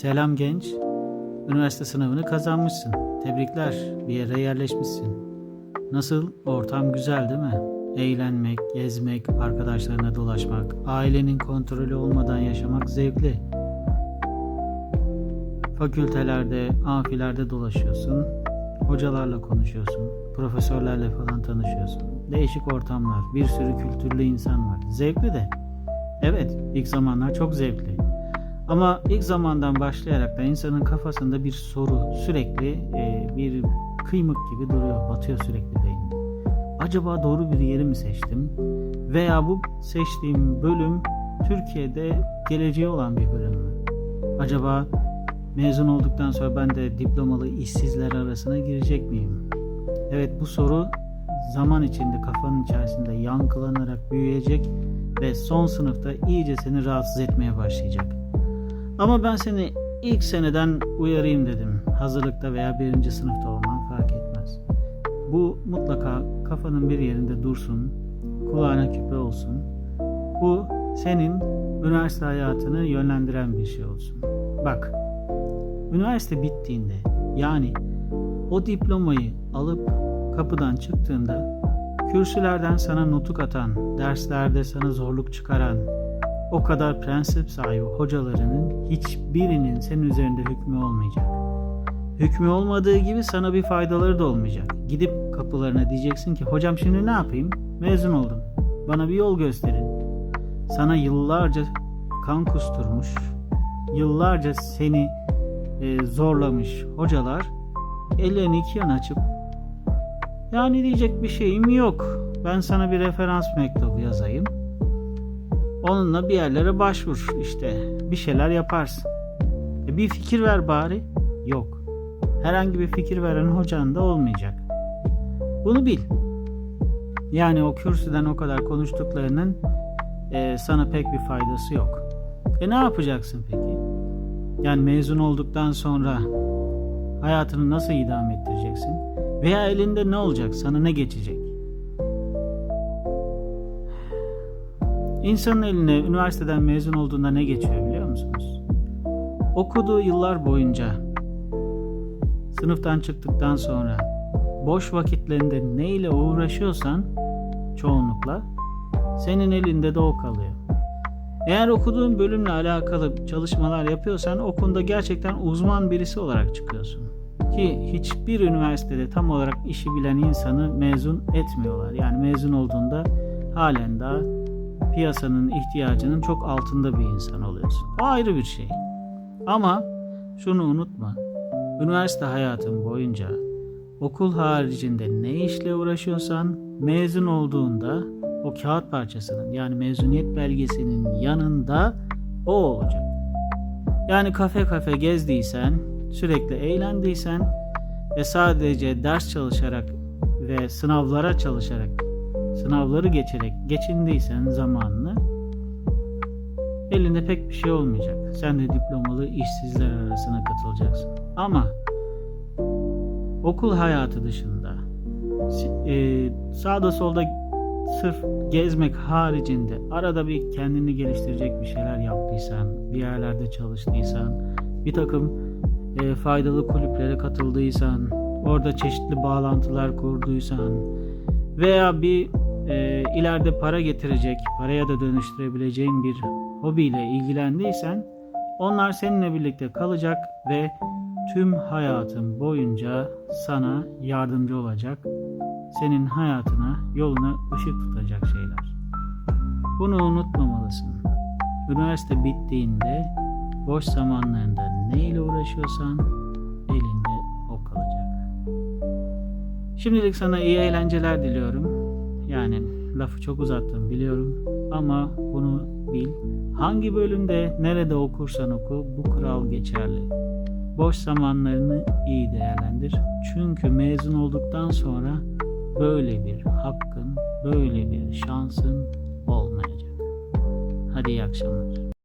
Selam genç. Üniversite sınavını kazanmışsın. Tebrikler. Bir yere yerleşmişsin. Nasıl? Ortam güzel değil mi? Eğlenmek, gezmek, arkadaşlarına dolaşmak, ailenin kontrolü olmadan yaşamak zevkli. Fakültelerde, amfilerde dolaşıyorsun. Hocalarla konuşuyorsun. Profesörlerle falan tanışıyorsun. Değişik ortamlar, bir sürü kültürlü insan var. Zevkli de. Evet, ilk zamanlar çok zevkli. Ama ilk zamandan başlayarak da insanın kafasında bir soru sürekli e, bir kıymık gibi duruyor, batıyor sürekli beyninde. Acaba doğru bir yeri mi seçtim? Veya bu seçtiğim bölüm Türkiye'de geleceği olan bir bölüm mü? Acaba mezun olduktan sonra ben de diplomalı işsizler arasına girecek miyim? Evet bu soru zaman içinde kafanın içerisinde yankılanarak büyüyecek ve son sınıfta iyice seni rahatsız etmeye başlayacak. Ama ben seni ilk seneden uyarayım dedim. Hazırlıkta veya birinci sınıfta olman fark etmez. Bu mutlaka kafanın bir yerinde dursun, kulağına küpe olsun. Bu senin üniversite hayatını yönlendiren bir şey olsun. Bak, üniversite bittiğinde yani o diplomayı alıp kapıdan çıktığında kürsülerden sana nutuk atan, derslerde sana zorluk çıkaran, o kadar prensip sahibi hocalarının hiçbirinin senin üzerinde hükmü olmayacak. Hükmü olmadığı gibi sana bir faydaları da olmayacak. Gidip kapılarına diyeceksin ki hocam şimdi ne yapayım? Mezun oldum. Bana bir yol gösterin. Sana yıllarca kan kusturmuş, yıllarca seni e, zorlamış hocalar ellerini iki yana açıp yani diyecek bir şeyim yok. Ben sana bir referans mektubu yazayım. Onunla bir yerlere başvur işte. Bir şeyler yaparsın. E bir fikir ver bari. Yok. Herhangi bir fikir veren hocan da olmayacak. Bunu bil. Yani o kürsüden o kadar konuştuklarının e, sana pek bir faydası yok. E ne yapacaksın peki? Yani mezun olduktan sonra hayatını nasıl idame ettireceksin? Veya elinde ne olacak? Sana ne geçecek? İnsanın eline üniversiteden mezun olduğunda ne geçiyor biliyor musunuz? Okuduğu yıllar boyunca sınıftan çıktıktan sonra boş vakitlerinde ne ile uğraşıyorsan çoğunlukla senin elinde de o kalıyor. Eğer okuduğun bölümle alakalı çalışmalar yapıyorsan o konuda gerçekten uzman birisi olarak çıkıyorsun. Ki hiçbir üniversitede tam olarak işi bilen insanı mezun etmiyorlar. Yani mezun olduğunda halen daha piyasanın ihtiyacının çok altında bir insan oluyorsun. O ayrı bir şey. Ama şunu unutma. Üniversite hayatın boyunca okul haricinde ne işle uğraşıyorsan mezun olduğunda o kağıt parçasının yani mezuniyet belgesinin yanında o olacak. Yani kafe kafe gezdiysen, sürekli eğlendiysen ve sadece ders çalışarak ve sınavlara çalışarak sınavları geçerek geçindiysen zamanını elinde pek bir şey olmayacak. Sen de diplomalı işsizler arasına katılacaksın. Ama okul hayatı dışında e, sağda solda sırf gezmek haricinde arada bir kendini geliştirecek bir şeyler yaptıysan, bir yerlerde çalıştıysan, bir takım e, faydalı kulüplere katıldıysan, orada çeşitli bağlantılar kurduysan veya bir e, ileride para getirecek, paraya da dönüştürebileceğin bir hobiyle ilgilendiysen onlar seninle birlikte kalacak ve tüm hayatın boyunca sana yardımcı olacak, senin hayatına, yoluna ışık tutacak şeyler. Bunu unutmamalısın. Üniversite bittiğinde boş zamanlarında ne ile uğraşıyorsan elinde o kalacak. Şimdilik sana iyi eğlenceler diliyorum. Yani lafı çok uzattım biliyorum ama bunu bil. Hangi bölümde nerede okursan oku bu kural geçerli. Boş zamanlarını iyi değerlendir. Çünkü mezun olduktan sonra böyle bir hakkın, böyle bir şansın olmayacak. Hadi iyi akşamlar.